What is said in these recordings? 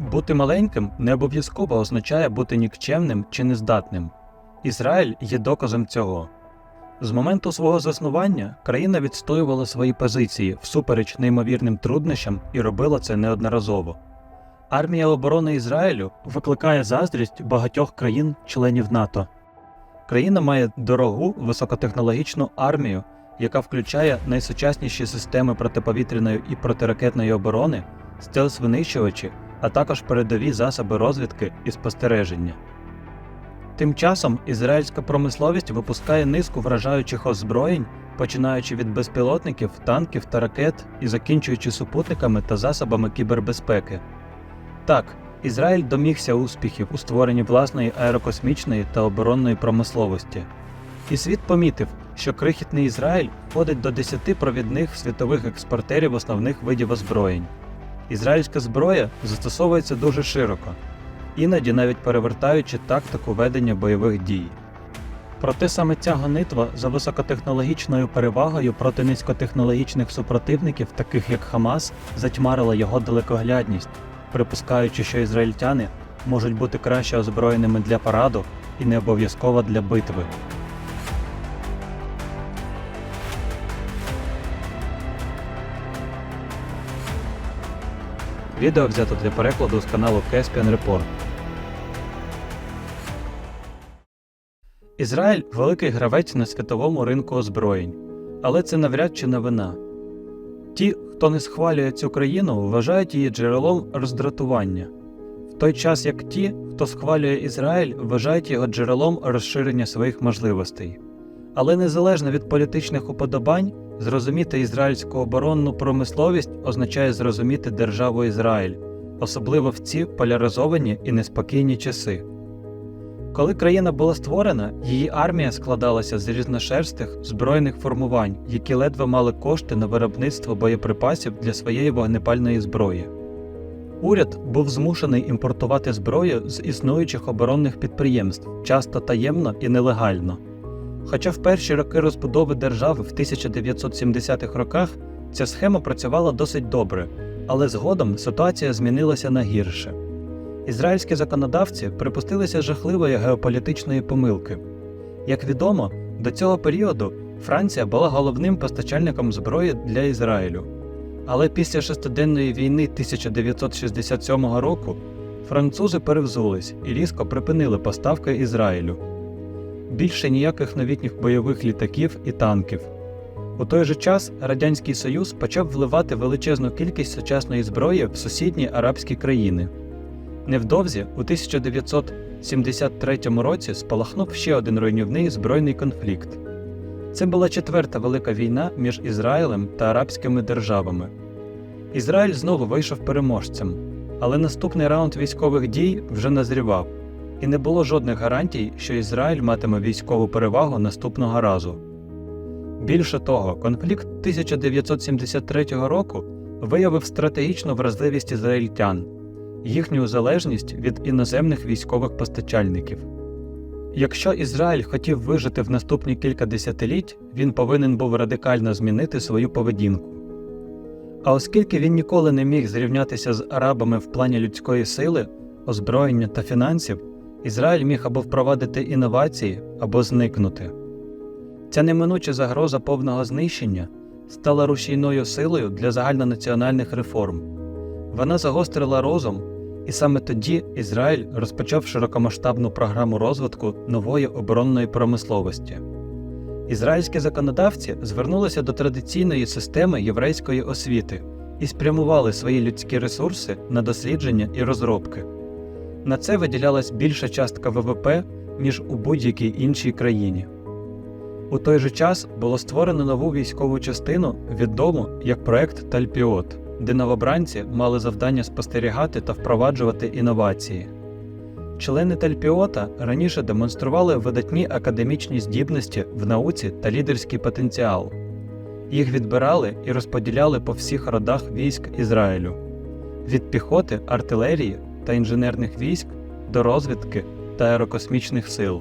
Бути маленьким не обов'язково означає бути нікчемним чи нездатним. Ізраїль є доказом цього. З моменту свого заснування країна відстоювала свої позиції всупереч неймовірним труднощам і робила це неодноразово. Армія оборони Ізраїлю викликає заздрість багатьох країн-членів НАТО. Країна має дорогу високотехнологічну армію, яка включає найсучасніші системи протиповітряної і протиракетної оборони, стелс-винищувачі, а також передові засоби розвідки і спостереження. Тим часом ізраїльська промисловість випускає низку вражаючих озброєнь, починаючи від безпілотників, танків та ракет і закінчуючи супутниками та засобами кібербезпеки. Так, Ізраїль домігся успіхів у створенні власної аерокосмічної та оборонної промисловості. І світ помітив, що крихітний Ізраїль входить до 10 провідних світових експортерів основних видів озброєнь. Ізраїльська зброя застосовується дуже широко, іноді навіть перевертаючи тактику ведення бойових дій. Проте саме ця гонитва за високотехнологічною перевагою проти низькотехнологічних супротивників, таких як Хамас, затьмарила його далекоглядність, припускаючи, що ізраїльтяни можуть бути краще озброєними для параду і не обов'язково для битви. Відео взято для перекладу з каналу Caspian Report. Ізраїль великий гравець на світовому ринку озброєнь, але це навряд чи новина. Ті, хто не схвалює цю країну, вважають її джерелом роздратування, в той час як ті, хто схвалює Ізраїль, вважають його джерелом розширення своїх можливостей. Але незалежно від політичних уподобань, зрозуміти ізраїльську оборонну промисловість означає зрозуміти державу Ізраїль, особливо в ці поляризовані і неспокійні часи. Коли країна була створена, її армія складалася з різношерстих збройних формувань, які ледве мали кошти на виробництво боєприпасів для своєї вогнепальної зброї. Уряд був змушений імпортувати зброю з існуючих оборонних підприємств, часто таємно і нелегально. Хоча в перші роки розбудови держави в 1970-х роках ця схема працювала досить добре, але згодом ситуація змінилася на гірше. Ізраїльські законодавці припустилися жахливої геополітичної помилки. Як відомо, до цього періоду Франція була головним постачальником зброї для Ізраїлю. Але після шестиденної війни 1967 року французи перевзулись і різко припинили поставки Ізраїлю. Більше ніяких новітніх бойових літаків і танків. У той же час Радянський Союз почав вливати величезну кількість сучасної зброї в сусідні арабські країни. Невдовзі, у 1973 році, спалахнув ще один руйнівний збройний конфлікт. Це була четверта велика війна між Ізраїлем та арабськими державами. Ізраїль знову вийшов переможцем, але наступний раунд військових дій вже назрівав, і не було жодних гарантій, що Ізраїль матиме військову перевагу наступного разу. Більше того, конфлікт 1973 року виявив стратегічну вразливість ізраїльтян їхню залежність від іноземних військових постачальників. Якщо Ізраїль хотів вижити в наступні кілька десятиліть, він повинен був радикально змінити свою поведінку. А оскільки він ніколи не міг зрівнятися з арабами в плані людської сили, озброєння та фінансів, Ізраїль міг або впровадити інновації, або зникнути. Ця неминуча загроза повного знищення стала рушійною силою для загальнонаціональних реформ. Вона загострила розум, і саме тоді Ізраїль розпочав широкомасштабну програму розвитку нової оборонної промисловості. Ізраїльські законодавці звернулися до традиційної системи єврейської освіти і спрямували свої людські ресурси на дослідження і розробки. На це виділялась більша частка ВВП, ніж у будь-якій іншій країні. У той же час було створено нову військову частину, відому як проект Тальпіот де новобранці мали завдання спостерігати та впроваджувати інновації. Члени Тальпіота раніше демонстрували видатні академічні здібності в науці та лідерський потенціал. Їх відбирали і розподіляли по всіх родах військ Ізраїлю від піхоти, артилерії та інженерних військ до розвідки та аерокосмічних сил.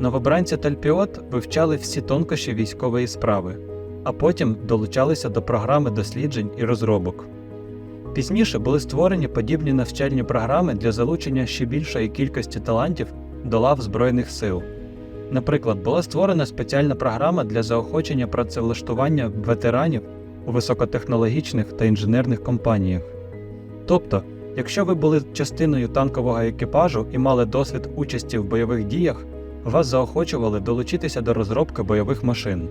Новобранці Тальпіот вивчали всі тонкощі військової справи а потім долучалися до програми досліджень і розробок. Пізніше були створені подібні навчальні програми для залучення ще більшої кількості талантів до лав Збройних сил. Наприклад, була створена спеціальна програма для заохочення працевлаштування ветеранів у високотехнологічних та інженерних компаніях. Тобто, якщо ви були частиною танкового екіпажу і мали досвід участі в бойових діях, вас заохочували долучитися до розробки бойових машин.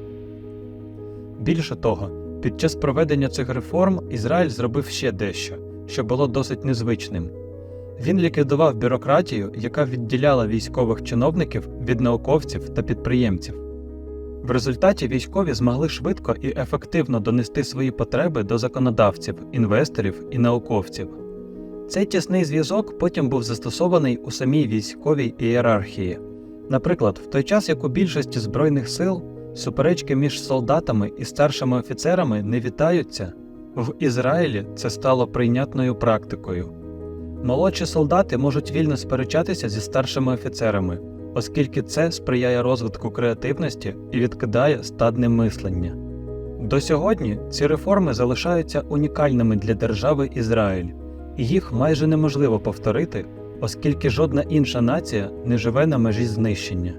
Більше того, під час проведення цих реформ Ізраїль зробив ще дещо, що було досить незвичним. Він ліквідував бюрократію, яка відділяла військових чиновників від науковців та підприємців. В результаті військові змогли швидко і ефективно донести свої потреби до законодавців, інвесторів і науковців. Цей тісний зв'язок потім був застосований у самій військовій ієрархії. Наприклад, в той час, як у більшості збройних сил суперечки між солдатами і старшими офіцерами не вітаються, в Ізраїлі це стало прийнятною практикою. Молодші солдати можуть вільно сперечатися зі старшими офіцерами, оскільки це сприяє розвитку креативності і відкидає стадне мислення. До сьогодні ці реформи залишаються унікальними для держави Ізраїль, їх майже неможливо повторити, оскільки жодна інша нація не живе на межі знищення.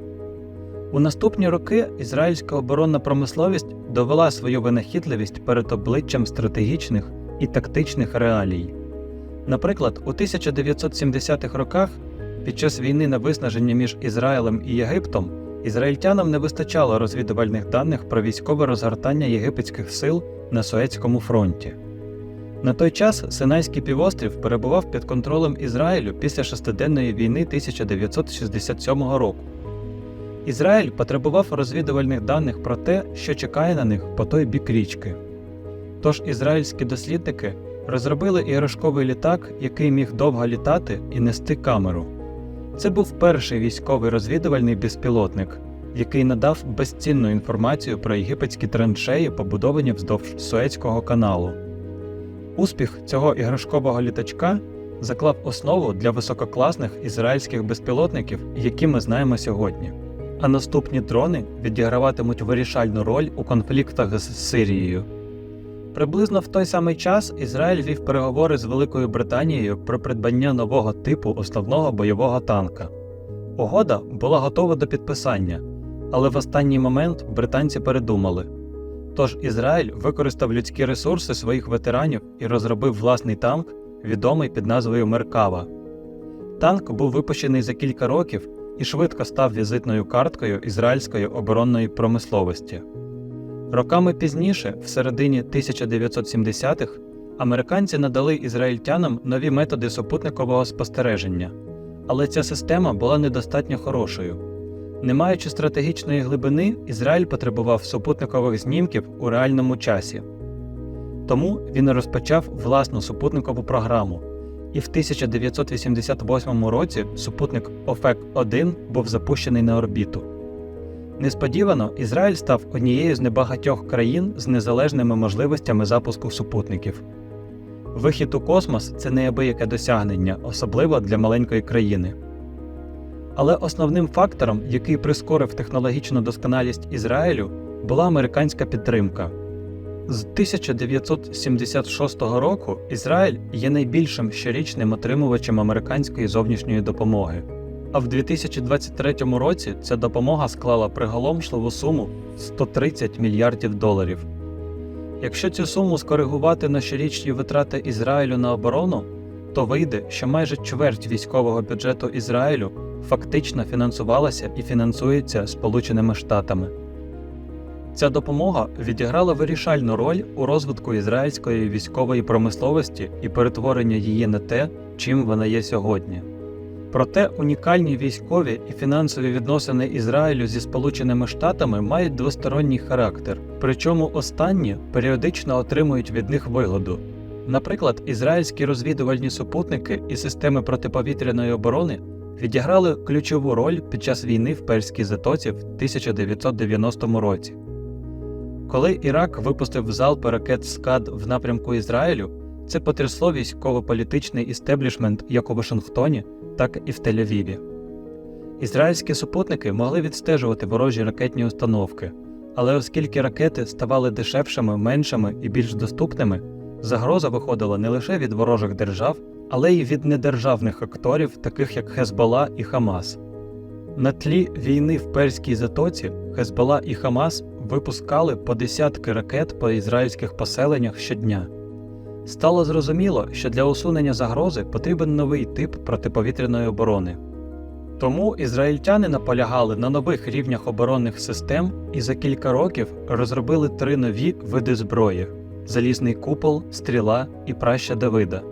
У наступні роки ізраїльська оборонна промисловість довела свою винахідливість перед обличчям стратегічних і тактичних реалій. Наприклад, у 1970-х роках, під час війни на виснаження між Ізраїлем і Єгиптом, ізраїльтянам не вистачало розвідувальних даних про військове розгортання єгипетських сил на Суецькому фронті. На той час Синайський півострів перебував під контролем Ізраїлю після шестиденної війни 1967 року. Ізраїль потребував розвідувальних даних про те, що чекає на них по той бік річки. Тож ізраїльські дослідники розробили іграшковий літак, який міг довго літати і нести камеру. Це був перший військовий розвідувальний безпілотник, який надав безцінну інформацію про єгипетські траншеї, побудовані вздовж Суецького каналу. Успіх цього іграшкового літачка заклав основу для висококласних ізраїльських безпілотників, які ми знаємо сьогодні. А наступні дрони відіграватимуть вирішальну роль у конфліктах з Сирією. Приблизно в той самий час Ізраїль вів переговори з Великою Британією про придбання нового типу основного бойового танка. Угода була готова до підписання, але в останній момент британці передумали. Тож Ізраїль використав людські ресурси своїх ветеранів і розробив власний танк, відомий під назвою Меркава. Танк був випущений за кілька років і швидко став візитною карткою ізраїльської оборонної промисловості. Роками пізніше, в середині 1970-х, американці надали ізраїльтянам нові методи супутникового спостереження, але ця система була недостатньо хорошою. Не маючи стратегічної глибини, Ізраїль потребував супутникових знімків у реальному часі. Тому він розпочав власну супутникову програму, і в 1988 році супутник ОФЕК-1 був запущений на орбіту. Несподівано Ізраїль став однією з небагатьох країн з незалежними можливостями запуску супутників. Вихід у космос це неабияке досягнення, особливо для маленької країни. Але основним фактором, який прискорив технологічну досконалість Ізраїлю, була американська підтримка. З 1976 року Ізраїль є найбільшим щорічним отримувачем американської зовнішньої допомоги. А в 2023 році ця допомога склала приголомшливу суму 130 мільярдів доларів. Якщо цю суму скоригувати на щорічні витрати Ізраїлю на оборону, то вийде, що майже чверть військового бюджету Ізраїлю фактично фінансувалася і фінансується Сполученими Штатами. Ця допомога відіграла вирішальну роль у розвитку ізраїльської військової промисловості і перетворення її на те, чим вона є сьогодні. Проте унікальні військові і фінансові відносини Ізраїлю зі Сполученими Штатами мають двосторонній характер, причому останні періодично отримують від них вигоду. Наприклад, ізраїльські розвідувальні супутники і системи протиповітряної оборони відіграли ключову роль під час війни в Перській затоці в 1990 році. Коли Ірак випустив залпи ракет СКАД в напрямку Ізраїлю, це потрясло військово-політичний істеблішмент як у Вашингтоні, так і в Тель-Авіві. Ізраїльські супутники могли відстежувати ворожі ракетні установки, але оскільки ракети ставали дешевшими, меншими і більш доступними, загроза виходила не лише від ворожих держав, але й від недержавних акторів, таких як Хезбола і Хамас. На тлі війни в Перській затоці Хезбола і Хамас випускали по десятки ракет по ізраїльських поселеннях щодня. Стало зрозуміло, що для усунення загрози потрібен новий тип протиповітряної оборони. Тому ізраїльтяни наполягали на нових рівнях оборонних систем і за кілька років розробили три нові види зброї: залізний купол, стріла і праща Давида.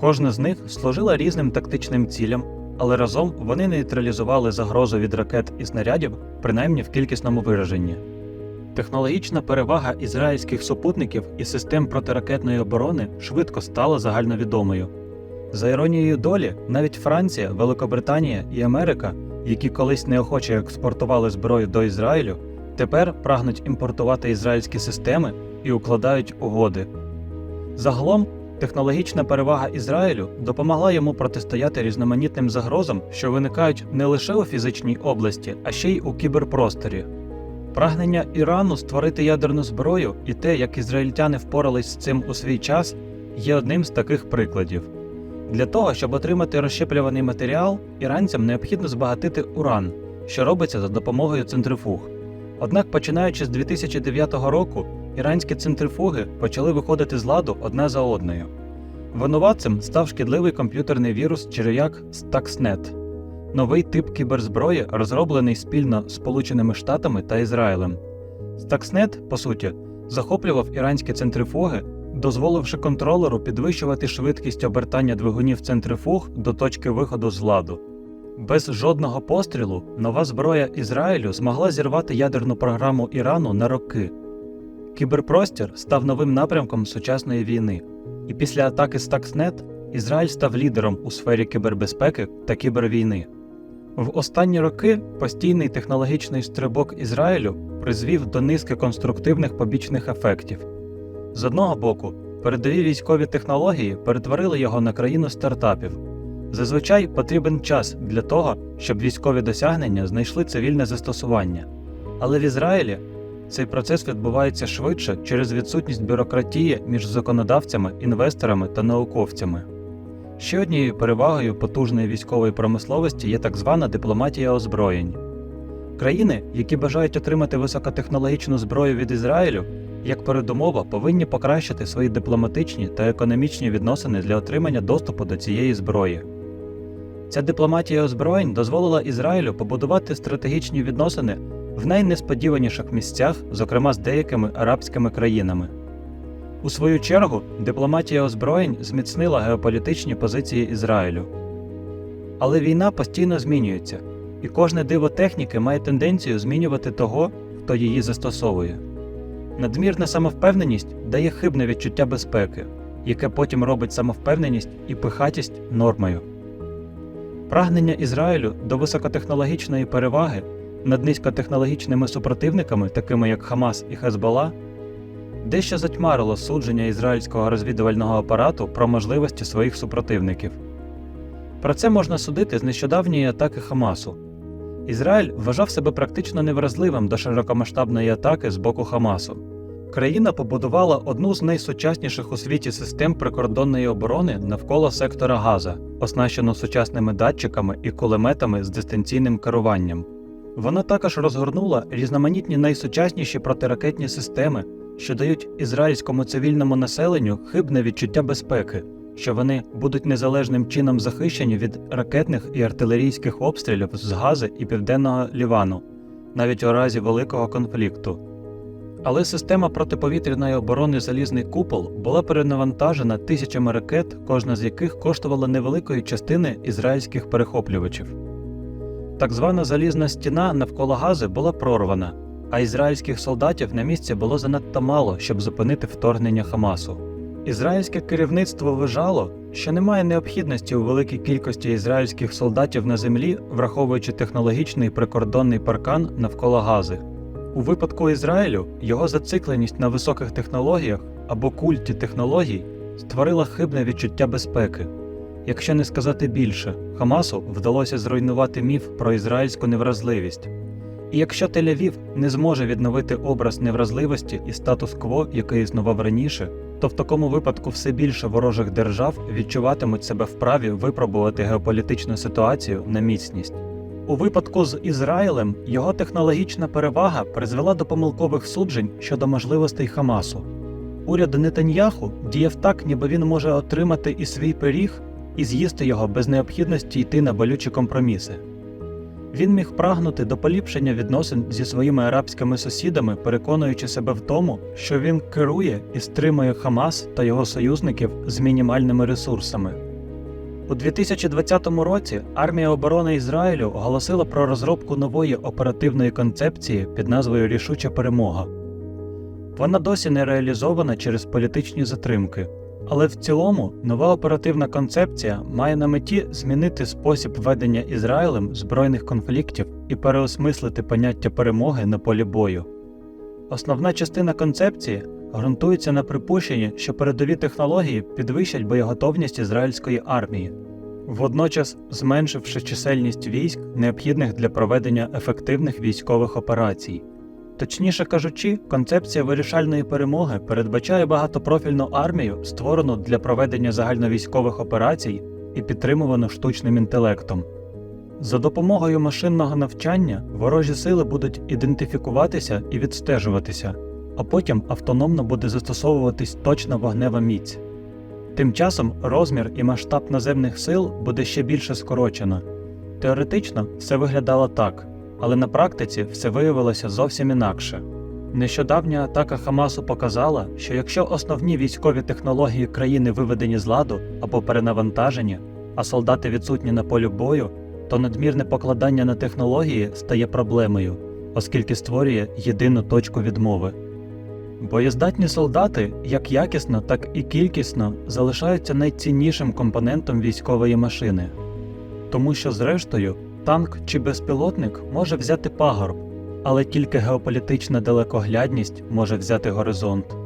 Кожна з них служила різним тактичним цілям, але разом вони нейтралізували загрозу від ракет і снарядів, принаймні в кількісному вираженні. Технологічна перевага ізраїльських супутників і систем протиракетної оборони швидко стала загальновідомою. За іронією долі, навіть Франція, Великобританія і Америка, які колись неохоче експортували зброю до Ізраїлю, тепер прагнуть імпортувати ізраїльські системи і укладають угоди. Загалом, технологічна перевага Ізраїлю допомогла йому протистояти різноманітним загрозам, що виникають не лише у фізичній області, а ще й у кіберпросторі. Прагнення Ірану створити ядерну зброю і те, як ізраїльтяни впорались з цим у свій час, є одним з таких прикладів. Для того, щоб отримати розщеплюваний матеріал, іранцям необхідно збагатити уран, що робиться за допомогою центрифуг. Однак, починаючи з 2009 року, іранські центрифуги почали виходити з ладу одна за одною. Винуватцем став шкідливий комп'ютерний вірус черв'як Stuxnet – новий тип кіберзброї, розроблений спільно з Сполученими Штатами та Ізраїлем. Stuxnet, по суті, захоплював іранські центрифуги, дозволивши контролеру підвищувати швидкість обертання двигунів центрифуг до точки виходу з ладу. Без жодного пострілу нова зброя Ізраїлю змогла зірвати ядерну програму Ірану на роки. Кіберпростір став новим напрямком сучасної війни, і після атаки Stuxnet Ізраїль став лідером у сфері кібербезпеки та кібервійни. В останні роки постійний технологічний стрибок Ізраїлю призвів до низки конструктивних побічних ефектів. З одного боку, передові військові технології перетворили його на країну стартапів. Зазвичай потрібен час для того, щоб військові досягнення знайшли цивільне застосування. Але в Ізраїлі цей процес відбувається швидше через відсутність бюрократії між законодавцями, інвесторами та науковцями. Ще однією перевагою потужної військової промисловості є так звана дипломатія озброєнь. Країни, які бажають отримати високотехнологічну зброю від Ізраїлю, як передумова повинні покращити свої дипломатичні та економічні відносини для отримання доступу до цієї зброї. Ця дипломатія озброєнь дозволила Ізраїлю побудувати стратегічні відносини в найнесподіваніших місцях, зокрема з деякими арабськими країнами. У свою чергу, дипломатія озброєнь зміцнила геополітичні позиції Ізраїлю. Але війна постійно змінюється, і кожне диво техніки має тенденцію змінювати того, хто її застосовує. Надмірна самовпевненість дає хибне відчуття безпеки, яке потім робить самовпевненість і пихатість нормою. Прагнення Ізраїлю до високотехнологічної переваги над низькотехнологічними супротивниками, такими як Хамас і Хезбола, дещо затьмарило судження ізраїльського розвідувального апарату про можливості своїх супротивників. Про це можна судити з нещодавньої атаки Хамасу. Ізраїль вважав себе практично невразливим до широкомасштабної атаки з боку Хамасу. Країна побудувала одну з найсучасніших у світі систем прикордонної оборони навколо сектора Газа, оснащену сучасними датчиками і кулеметами з дистанційним керуванням. Вона також розгорнула різноманітні найсучасніші протиракетні системи, що дають ізраїльському цивільному населенню хибне відчуття безпеки, що вони будуть незалежним чином захищені від ракетних і артилерійських обстрілів з Гази і Південного Лівану, навіть у разі великого конфлікту. Але система протиповітряної оборони Залізний купол була перенавантажена тисячами ракет, кожна з яких коштувала невеликої частини ізраїльських перехоплювачів. Так звана залізна стіна навколо Гази була прорвана, а ізраїльських солдатів на місці було занадто мало, щоб зупинити вторгнення Хамасу. Ізраїльське керівництво вважало, що немає необхідності у великій кількості ізраїльських солдатів на землі, враховуючи технологічний прикордонний паркан навколо Гази. У випадку Ізраїлю його зацикленість на високих технологіях або культі технологій створила хибне відчуття безпеки. Якщо не сказати більше, Хамасу вдалося зруйнувати міф про ізраїльську невразливість. І якщо Тель-Авів не зможе відновити образ невразливості і статус-кво, який існував раніше, то в такому випадку все більше ворожих держав відчуватимуть себе вправі випробувати геополітичну ситуацію на міцність. У випадку з Ізраїлем його технологічна перевага призвела до помилкових суджень щодо можливостей Хамасу. Уряд Нетаньяху діяв так, ніби він може отримати і свій пиріг, і з'їсти його без необхідності йти на болючі компроміси. Він міг прагнути до поліпшення відносин зі своїми арабськими сусідами, переконуючи себе в тому, що він керує і стримує Хамас та його союзників з мінімальними ресурсами. У 2020 році армія оборони Ізраїлю оголосила про розробку нової оперативної концепції під назвою Рішуча перемога. Вона досі не реалізована через політичні затримки, але в цілому нова оперативна концепція має на меті змінити спосіб ведення Ізраїлем збройних конфліктів і переосмислити поняття перемоги на полі бою. Основна частина концепції ґрунтується на припущенні, що передові технології підвищать боєготовність ізраїльської армії, водночас зменшивши чисельність військ, необхідних для проведення ефективних військових операцій. Точніше кажучи, концепція вирішальної перемоги передбачає багатопрофільну армію, створену для проведення загальновійськових операцій і підтримувану штучним інтелектом. За допомогою машинного навчання ворожі сили будуть ідентифікуватися і відстежуватися, а потім автономно буде застосовуватись точна вогнева міць. Тим часом розмір і масштаб наземних сил буде ще більше скорочено. Теоретично все виглядало так, але на практиці все виявилося зовсім інакше. Нещодавня атака Хамасу показала, що якщо основні військові технології країни виведені з ладу або перенавантажені, а солдати відсутні на полі бою, то надмірне покладання на технології стає проблемою, оскільки створює єдину точку відмови. Боєздатні солдати, як якісно, так і кількісно, залишаються найціннішим компонентом військової машини, тому що, зрештою, танк чи безпілотник може взяти пагорб, але тільки геополітична далекоглядність може взяти горизонт.